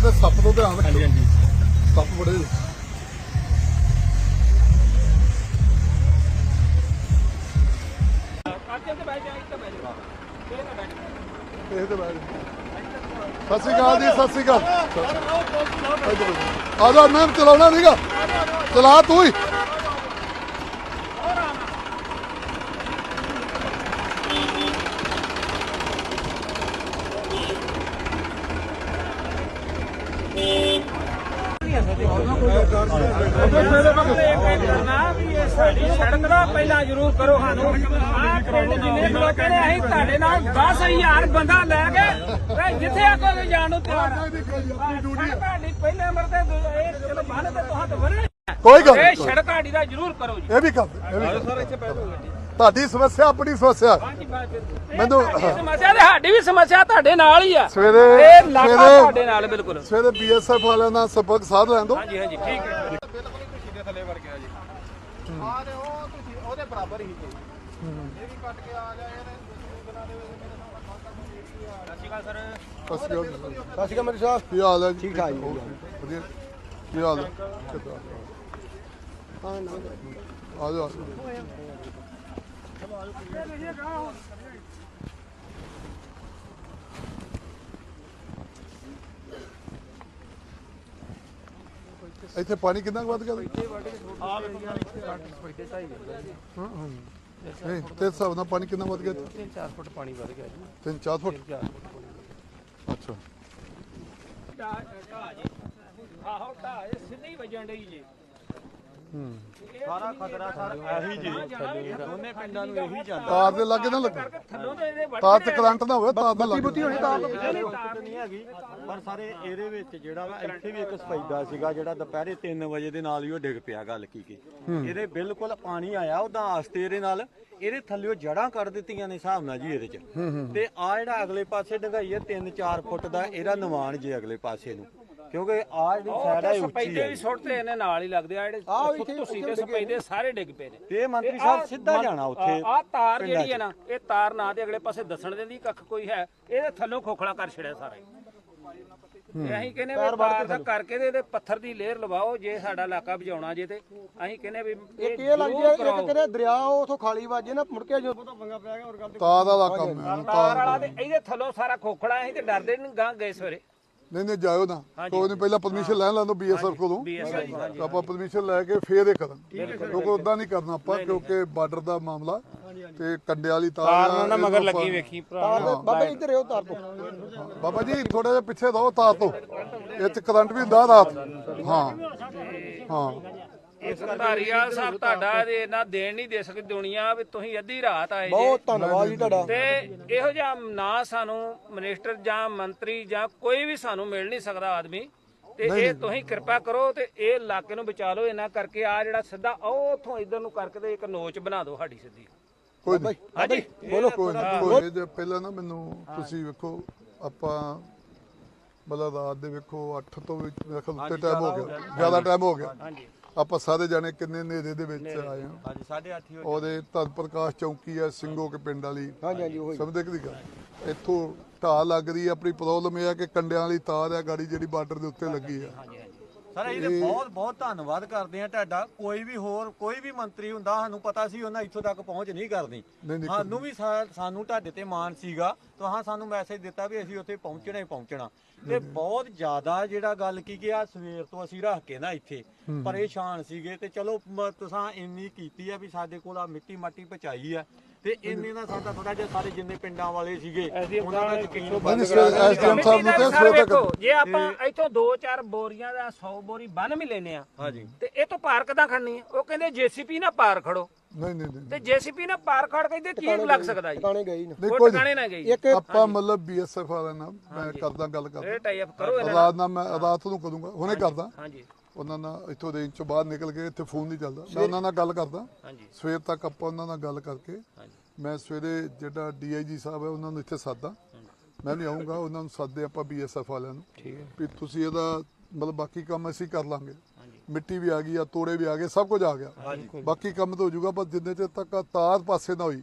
ਕਿਤੇ ਸੱਪ ਤੋਂ ਧਿਆਨ ਰੱਖੋ। ਹਾਂਜੀ ਹਾਂਜੀ। ਸੱਪ ਬੜੇ ਇਹ ਤੇ ਬੈਠ ਸਤਿ ਸ਼੍ਰੀ ਅਕਾਲ ਜੀ ਸਤਿ ਸ਼੍ਰੀ ਅਕਾਲ। ਆ ਜਾ ਮੈਂ ਚਲਾਉਣਾ ਨਹੀਂਗਾ ਚਲਾ ਤੂੰ ਹੀ। ਪਹਿਲਾਂ ਜ਼ਰੂਰ ਕਰੋ ਸਾਨੂੰ ਆਹ ਪਿੰਡ ਜਿੰਨੇ ਲੋਕਾਂ ਨੇ ਅਸੀਂ ਤੁਹਾਡੇ ਨਾਲ 10000 ਬੰਦਾ ਲੈ ਕੇ ਤੇ ਜਿੱਥੇ ਆਖੋਗੇ ਜਾਣ ਨੂੰ ਤਿਆਰ ਆ ਤੁਹਾਡੀ ਪਹਿਲੇ ਨੰਬਰ ਤੇ ਦੂ- ਇਹ ਚਲੋ ਬੰਨ ਤੇ ਤੁਹਾਂ ਤੇ ਵਰਣੇ ਕੋਈ ਗੱਲ ਇਹ ਨਹੀਂ, ਸੜਕ ਸਾਡੀ ਦਾ ਜ਼ਰੂਰ ਕਰੋ ਜੀ। ਇਹ ਵੀ ਕਰ ਇਹ ਵੀ ਕਰ ਦੇ। ਤੁਹਾਡੀ ਸਮੱਸਿਆ ਆਪਣੀ ਸਮੱਸਿਆ। ਮੈਨੂੰ- ਤੁਹਾਡੀ ਸਮੱਸਿਆ ਤੇ ਸਾਡੀ ਵੀ ਸਮੱਸਿਆ ਤੁਹਾਡੇ ਨਾਲ ਹੀ ਆ। ਸਵੇਰੇ ਸਵੇਰੇ ਤੁਹਾਡੇ ਨਾਲ ਬਿਲਕੁਲ। ਸਵੇਰੇ ਬੀਐਸਐਫ ਵਾਲਿਆਂ ਨਾਲ ਸੰਪਰਕ ਸਾਧ ਲੈਣ ਦੋ। ਹਾਂਜੀ ਹਾਂਜੀ ਠੀਕ ਹੈ। ਆ ਤੇ ਉਹ ਤੁਸੀਂ ਉਹਦੇ ਬਰਾਬਰ ਹੀ ਜੀ ਇਹ ਵੀ ਕੱਟ ਕੇ ਆ ਜਾਏ ਤੇ ਦਿਨਾਂ ਦੇ ਵਿੱਚ ਮੇਰੇ ਨਾਲ ਸਰ ਸਤਿ ਸ਼੍ਰੀ ਅਕਾਲ ਸਤਿ ਸ਼੍ਰੀ ਅਕਾਲ ਮੇਰੇ ਸਾਹਿਬ। ਕੀ ਹਾਲ ਹੈ ਜੀ? ਠੀਕ ਠਾਕ ਜੀ। ਵਧੀਆ। ਕੀ ਹਾਲ ਹੈ? ਕਿੱਦਾਂ? ਹਾਂ ਨਾ। ਆ ਜਾਓ ਇੱਥੇ ਪਾਣੀ ਕਿੰਨਾ ਕੁ ਵੱਧ ਗਿਆ? ਹਾਂ ਹਾਂ ਨਹੀਂ, ਤੇ ਹਿਸਾਬ ਨਾਲ ਪਾਣੀ ਕਿੰਨਾ ਵੱਧ ਗਿਆ 4 ਫੁੱਟ ਪਾਣੀ ਵੱਧ ਗਿਆ। ਜੀ 3-4 ਫੁੱਟ 4 ਫੁੱਟ ਅੱਛਾ ਆਹੋ, ਢਾਹ ਇਹ ਸਿੱਧੀ ਹੀ ਡਈ ਜੀ। ਸਾਰਾ ਖਤਰਾ ਸਰ ਇਹੀ ਜੀ। ਦੋਨੇ ਪਿੰਡਾਂ ਨੂੰ ਇਹੀ ਜਾਂਦਾ। ਤਾਰ ਦੇ ਲਾਗੇ ਨਾ ਲੱਗੇ। ਕਰਕੇ ਥੱਲੋਂ ਤੇ ਇਹਦੇ ਵੱਟ ਤਾਰ ਤੇ ਕਰੰਟ ਨਾ ਹੋਵੇ ਤਾਰ ਨਾ ਲੱਗੇ। ਨਹੀਂ ਹੈਗੀ ਪਰ ਸਾਰੇ ਇਹਦੇ ਵਿੱਚ ਜਿਹੜਾ ਵਾ ਇੱਥੇ ਵੀ ਇੱਕ ਸਫੈਦਾ ਸੀਗਾ ਜਿਹੜਾ ਦੁਪਹਿਰੇ 3 ਵਜੇ ਦੇ ਨਾਲ ਹੀ ਉਹ ਡਿੱਗ ਪਿਆ ਗੱਲ ਕੀ ਕੀ ਇਹਦੇ ਬਿਲਕੁਲ ਪਾਣੀ ਆਇਆ ਉਹਦਾ ਆਸਤੇ ਇਹਦੇ ਨਾਲ। ਇਹਦੇ ਥੱਲੇੋਂ ਜੜਾਂ ਕੱਢ ਦਿੱਤੀਆਂ ਨੇ ਹਿਸਾਬ ਨਾਲ ਜੀ ਇਹਦੇ ਚ। ਤੇ ਆ ਜਿਹੜਾ ਅਗਲੇ ਪਾਸੇ ਡੰਗਾਈ ਹੈ 3-4 ਫੁੱਟ ਦਾ ਇਹਦਾ ਨਿਵਾਨ ਜੇ ਅਗਲੇ ਪਾਸੇ ਨੂੰ। ਕਿਉਂਕਿ ਆ ਜਿਹੜੀ ਸਾਈਡ ਹੈ ਉੱਚੀ ਸਪੈਦੇ ਹੈ ਵੀ ਸੁੱਟਦੇ ਇਹਨੇ ਨਾਲ ਹੀ ਲੱਗਦੇ ਆ ਜਿਹੜੇ ਤੁਸੀਂ ਤੇ ਸਪੈਦੇ ਸਾਰੇ ਡਿੱਗ ਪਏ ਨੇ। ਤੇ ਇਹ ਮੰਤਰੀ ਸਾਹਿਬ ਸਿੱਧਾ ਜਾਣਾ ਉੱਥੇ ਆ ਤਾਰ ਜਿਹੜੀ ਹੈ ਨਾ ਇਹ ਤਾਰ ਨਾ ਤੇ ਅਗਲੇ ਪਾਸੇ ਦੱਸਣ ਦਿੰਦੀ ਕੱਖ ਕੋਈ ਹੈ। ਇਹਦੇ ਥੱਲੋਂ ਖੋਖਲਾ ਕਰ ਛੜਿਆ ਸਾਰਾ। ਹੀ। ਤੇ ਅਸੀਂ ਕਹਿੰਦੇ ਵੀ ਤਾਰ ਦਾ ਕਰਕੇ ਤੇ ਇਹਦੇ ਪੱਥਰ ਦੀ ਲੇਅਰ ਲਵਾਓ ਜੇ ਸਾਡਾ ਇਲਾਕਾ ਬਚਾਉਣਾ ਜੇ ਤੇ। ਅਸੀਂ ਕਹਿੰਦੇ ਵੀ ਇਹ ਇਹ ਲੱਗ ਜ਼ਰੂਰ ਗਿਆ ਕਰਾਓ। ਇੱਕ ਕਿਤੇ ਦਰਿਆ ਉਥੋਂ ਖਾਲੀ ਵੱਜੇ ਨਾ ਮੁੜ ਕੇ ਜਦੋਂ ਪੰਗਾ ਪੈ ਗਿਆ ਹੋਰ ਗੱਲ ਤਾਰ ਦਾ ਕੰਮ ਹੈ ਤਾਰ ਵਾਲਾ ਤੇ ਇਹਦੇ ਥੱਲੋਂ ਸਾਰਾ ਖੋਖਲਾ ਅਸੀਂ ਤੇ ਡਰਦੇ ਨਹੀਂ ਗਾਂ ਗਏ ਸਵੇਰੇ। ਨਹੀਂ ਨਹੀਂ ਜਾਇਓ ਨਾ। ਕੋਈ ਨਹੀਂ ਪਹਿਲਾਂ ਪਰਮਿਸ਼ਨ ਲੈ ਲੈਣ ਦੋ ਬੀਐਸਐਫ ਕੋਲੋਂ। ਤਾਂ ਆਪਾਂ ਪਰਮਿਸ਼ਨ ਲੈ ਕੇ ਫੇਰ ਇਹ ਕਰਾਂ ਕਿਉਂਕਿ ਉਦਾਂ ਨਹੀਂ ਕਰਨਾ ਆਪਾਂ ਕਿਉਂਕਿ ਬਾਰਡਰ ਦਾ ਮਾਮਲਾ ਤੇ ਕੰਡੇ ਵਾਲੀ ਤਾਰ ਨਾ ਮਗਰ ਲੱਗੀ ਵੇਖੀ ਬਾਬਾ ਜੀ ਇੱਧਰ ਇਹੋ ਤਾਰ ਤੋਂ। ਬਾਬਾ ਜੀ ਥੋੜਾ ਜਿਹਾ ਪਿੱਛੇ ਰਹੋ ਤਾਰ ਤੋਂ। ਇਹ ਚ ਕਰੰਟ ਵੀ ਹੁੰਦਾ ਰਾਤ। ਹਾਂ ਹਾਂ। ਧਾਰੀਵਾਲ ਸਾਹਿਬ ਤੁਹਾਡਾ ਇਹ ਨਾ ਦੇਣ ਨਹੀਂ ਦੇ ਸਕਦੀ ਦੁਨੀਆ ਵੀ ਤੁਸੀਂ ਅੱਧੀ ਰਾਤ ਆਏ ਜੇ। ਬਹੁਤ ਧੰਨਵਾਦ ਜੀ ਤੁਹਾਡਾ। ਤੇ ਇਹੋ ਜਿਹਾ ਨਾ ਸਾਨੂੰ ਮਿਨਿਸਟਰ ਜਾਂ ਮੰਤਰੀ ਜਾਂ ਕੋਈ ਵੀ ਸਾਨੂੰ ਮਿਲ ਨਹੀਂ ਸਕਦਾ ਆਦਮੀ। ਤੇ ਇਹ ਤੁਸੀਂ ਕਿਰਪਾ ਕਰੋ ਤੇ ਇਹ ਇਲਾਕੇ ਨੂੰ ਬਚਾ ਲਓ ਇਹਨਾਂ ਕਰਕੇ ਆ ਜਿਹੜਾ ਸਿੱਧਾ ਉਹ ਉਥੋਂ ਇਧਰ ਨੂੰ ਕਰਕੇ ਤੇ ਇੱਕ ਨੋਚ ਬਣਾ ਦਿਓ ਸਾਡੀ ਸਿੱਧੀ। ਕੋਈ ਨਹੀਂ। ਹਾਂਜੀ? ਬੋਲੋ ਕੋਈ ਨਹੀਂ। ਜੇ ਪਹਿਲਾਂ ਨਾ ਮੈਨੂੰ ਤੁਸੀਂ ਵੇਖੋ ਆਪਾਂ ਮਤਲਬ ਰਾਤ ਦੇ ਵੇਖੋ 8 ਤੋਂ ਵੀ ਮੇਰੇ ਖਿਆਲ ਉੱਤੇ ਟਾਈਮ ਹੋ ਗਿਆ। ਜ਼ਿਆਦਾ ਟਾਈਮ ਹੋ ਗਿਆ। ਹਾਂਜੀ। ਆਪਾਂ ਸਾਰੇ ਜਾਣੇ ਕਿੰਨੇ ਨੇਰੇ ਦੇ ਵਿੱਚ ਆਏ ਹਾਂ। ਹਾਂਜੀ 8:30 ਹੋ ਉਹਦੇ ਧਨ ਪ੍ਰਕਾਸ਼ ਚੌਂਕੀ ਆ ਸਿੰਘੋ ਕੇ ਪਿੰਡ ਵਾਲੀ। ਹਾਂਜੀ ਹਾਂਜੀ ਉਹੀ। ਸਮਝਦੇ ਕਿ ਦੀ ਗੱਲ? ਇੱਥੋਂ ਢਾਹ ਲੱਗ ਰਹੀ ਆ ਆਪਣੀ ਪ੍ਰੋਬਲਮ ਇਹ ਆ ਕਿ ਕੰਡਿਆਂ ਵਾਲੀ ਤਾਰ ਆ ਗਾੜੀ ਜਿਹੜੀ ਬਾਰਡਰ ਦੇ ਉੱਤੇ ਲੱਗੀ ਆ। ਸਰ ਇਹਦੇ ਬਹੁਤ ਬਹੁਤ ਧੰਨਵਾਦ ਕਰਦੇ ਆ ਤੁਹਾਡਾ। ਕੋਈ ਵੀ ਹੋਰ ਕੋਈ ਵੀ ਮੰਤਰੀ ਹੁੰਦਾ ਸਾਨੂੰ ਪਤਾ ਸੀ ਉਹਨਾਂ ਇੱਥੋਂ ਤੱਕ ਪਹੁੰਚ ਨਹੀਂ ਕਰਨੀ ਸਾਨੂੰ ਵੀ ਸਾਨੂੰ ਤੁਹਾਡੇ ਤੇ ਮਾਣ ਸੀਗਾ। ਤੁਹਾਂ ਸਾਨੂੰ ਮੈਸੇਜ ਦਿੱਤਾ ਵੀ ਅਸੀਂ ਉੱਥੇ ਪਹੁੰਚਣਾ ਹੀ ਪਹੁੰਚਣਾ। ਤੇ ਬਹੁਤ ਜ਼ਿਆਦਾ ਜਿਹੜਾ ਗੱਲ ਕੀ ਕਿ ਆ ਸਵੇਰ ਤੋਂ ਅਸੀਂ ਰੱਖ ਕੇ ਨਾ ਇੱਥੇ ਪਰੇਸ਼ਾਨ ਸੀਗੇ। ਤੇ ਚਲੋ ਤੁਸਾਂ ਇੰਨੀ ਕੀਤੀ ਆ ਵੀ ਸਾਡੇ ਕੋਲ ਆ ਮਿੱਟੀ ਮਾਟੀ ਪਹੁੰਚਾਈ ਆ। ਤੇ ਇੰਨੇ ਦਾ ਸਾਡਾ ਥੋੜਾ ਜਿਹਾ ਸਾਰੇ ਜਿੰਨੇ ਪਿੰਡਾਂ ਵਾਲੇ ਸੀਗੇ ਉਹਨਾਂ ਦਾ ਯਕੀਨ ਸਵੇਰੇ ਐਸਡੀਐਮ ਸਾਹਿਬ ਨੂੰ ਤੇ ਸਰ ਸਵੇਰ ਤੱਕ ਵੇਖੋ, ਜੇ ਆਪਾਂ ਇੱਥੋਂ 2-4 ਬੋਰੀਆਂ ਦਾ 100 ਬੋਰੀ ਬੰਨ ਵੀ ਲੈਨੇ ਆ ਹਾਂਜੀ। ਤੇ ਇਹ ਤੋਂ ਪਾਰ ਕਿੱਦਾਂ ਖੜਨੀ ਹੈ? ਉਹ ਕਹਿੰਦੇ ਜੀਸੀਪੀ ਨਾਲ ਪਾਰ ਖੜੋ। ਨਹੀਂ ਨਹੀਂ ਨਹੀਂ ਤੇ ਜੀਸੀਪੀ ਨਾਲ ਪਾਰ ਖੜ ਕਹਿੰਦੇ ਕੀ ਲੱਗ ਸਕਦਾ ਜੀ? ਟਿਕਾਣੇ ਗਈ ਨਾ। ਕੋਈ ਟਿਕਾਣੇ ਨਾ ਗਈ। ਇੱਕ ਆਪਾਂ ਮਤਲਬ ਬੀਐਸਐਫ ਵਾਲਿਆਂ ਨਾਲ ਮੈਂ ਕਰਦਾ ਗੱਲ ਕਰਦਾ। ਇਹ ਟਾਈ ਅਪ ਕਰੋ ਇਹਨਾਂ ਨਾਲ। ਮੈਂ ਰਾਤ ਨੂੰ ਕਰੂੰਗਾ ਹੁਣੇ ਕਰਦਾ। ਹਾਂਜੀ। ਉਹਨਾਂ ਨਾਲ ਇੱਥੋਂ ਰੇਂਜ ਚੋਂ ਬਾਹਰ ਨਿਕਲ ਕੇ ਇੱਥੇ ਫੋਨ ਨਹੀਂ ਚੱਲਦਾ। ਮੈਂ ਉਹਨਾਂ ਨਾਲ ਗੱਲ ਕਰਦਾ। ਹਾਂਜੀ। ਸਵੇਰ ਤੱਕ ਆਪਾਂ ਉਹਨਾਂ ਨਾਲ ਗੱਲ ਕਰਕੇ ਹਾਂਜੀ। ਮੈਂ ਸਵੇਰੇ ਜਿਹੜਾ ਡੀਆਈਜੀ ਸਾਹਿਬ ਹੈ ਉਹਨਾਂ ਨੂੰ ਇੱਥੇ ਸਾਦਾ। ਮੈਂ ਵੀ ਆਉਂਗਾ ਉਹਨਾਂ ਨੂੰ ਸਾਦੇ ਆਪਾਂ ਬੀਐਸਐਫ ਵਾਲਿਆਂ ਨੂੰ। ਠੀਕ ਹੈ। ਵੀ ਤੁਸੀਂ ਇਹਦਾ ਮਤਲਬ ਬਾਕੀ ਕੰਮ ਅਸੀਂ ਕਰ ਲਾਂਗੇ। ਮਿੱਟੀ ਵੀ ਆ ਗਈ ਆ ਤੋੜੇ ਵੀ ਆ ਗਏ ਸਭ ਕੁਝ ਆ ਗਿਆ। ਬਾਕੀ ਕੰਮ ਤਾਂ ਹੋ ਜਾਊਗਾ ਪਰ ਜਿੰਨੇ ਚਿਰ ਤੱਕ ਤਾਰ ਪਾਸੇ ਨਾ ਹੋਈ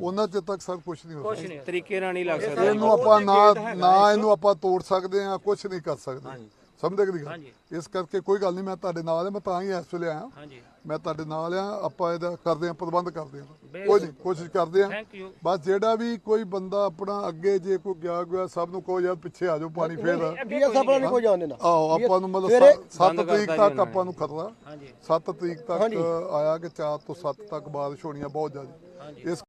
ਉਹਨਾਂ ਚਿਰ ਤੱਕ ਸਭ ਕੁਝ ਨਹੀਂ ਹੋ ਸਕਦਾ। ਤਰੀਕੇ ਨਾਲ ਨਹੀਂ ਲੱਗ ਸਕਦਾ। ਇਹਨੂੰ ਆਪਾਂ ਨਾ ਨਾ ਇਹਨੂੰ ਆਪਾਂ ਤੋੜ ਸਕਦੇ ਆ ਕੁਝ ਨਹੀਂ ਕਰ ਸਕਦੇ। ਸਮਝਦੇ ਕਿ ਨਹੀਂ? ਗੱਲ ਇਸ ਕਰਕੇ ਕੋਈ ਗੱਲ ਨਹੀਂ ਮੈਂ ਤੁਹਾਡੇ ਨਾਲ ਹਾਂ ਮੈਂ ਤਾਂ ਹੀ ਇਸ ਵੇਲੇ ਆਇਆ। ਹਾਂਜੀ। ਮੈਂ ਤੁਹਾਡੇ ਨਾਲ ਆ ਆਪਾਂ ਇਹਦਾ ਕਰਦੇ ਆ ਪ੍ਰਬੰਧ ਕਰਦੇ ਆ ਕੋਈ ਨਹੀਂ ਕੋਸ਼ਿਸ਼ ਕਰਦੇ ਆ ਥੈਂਕ ਯੂ ਬਸ ਜਿਹੜਾ ਵੀ ਕੋਈ ਬੰਦਾ ਆਪਣਾ ਅੱਗੇ ਜੇ ਕੋਈ ਗਿਆ ਗਿਆ ਸਭ ਨੂੰ ਕਹੋ ਯਾਰ ਪਿੱਛੇ ਆ ਜਾਓ ਪਾਣੀ ਫੇਰ। ਬੀਐਸ ਆਪਣਾ ਨਹੀਂ। ਕੋਈ ਜਾਣ ਦੇਣਾ। ਆਓ ਆਪਾਂ ਨੂੰ ਮਤਲਬ ਸਵੇਰੇ 7 ਤਰੀਕ ਤੱਕ ਆਪਾਂ ਨੂੰ ਖਤਰਾ। ਹਾਂਜੀ। 7 ਤਰੀਕ ਤੱਕ ਆਇਆ ਕਿ 4 ਤੋਂ 7 ਤੱਕ ਬਾਰਿਸ਼ ਹੋਣੀ ਆ ਬਹੁਤ ਜ਼ਿਆਦਾ। ਇਸ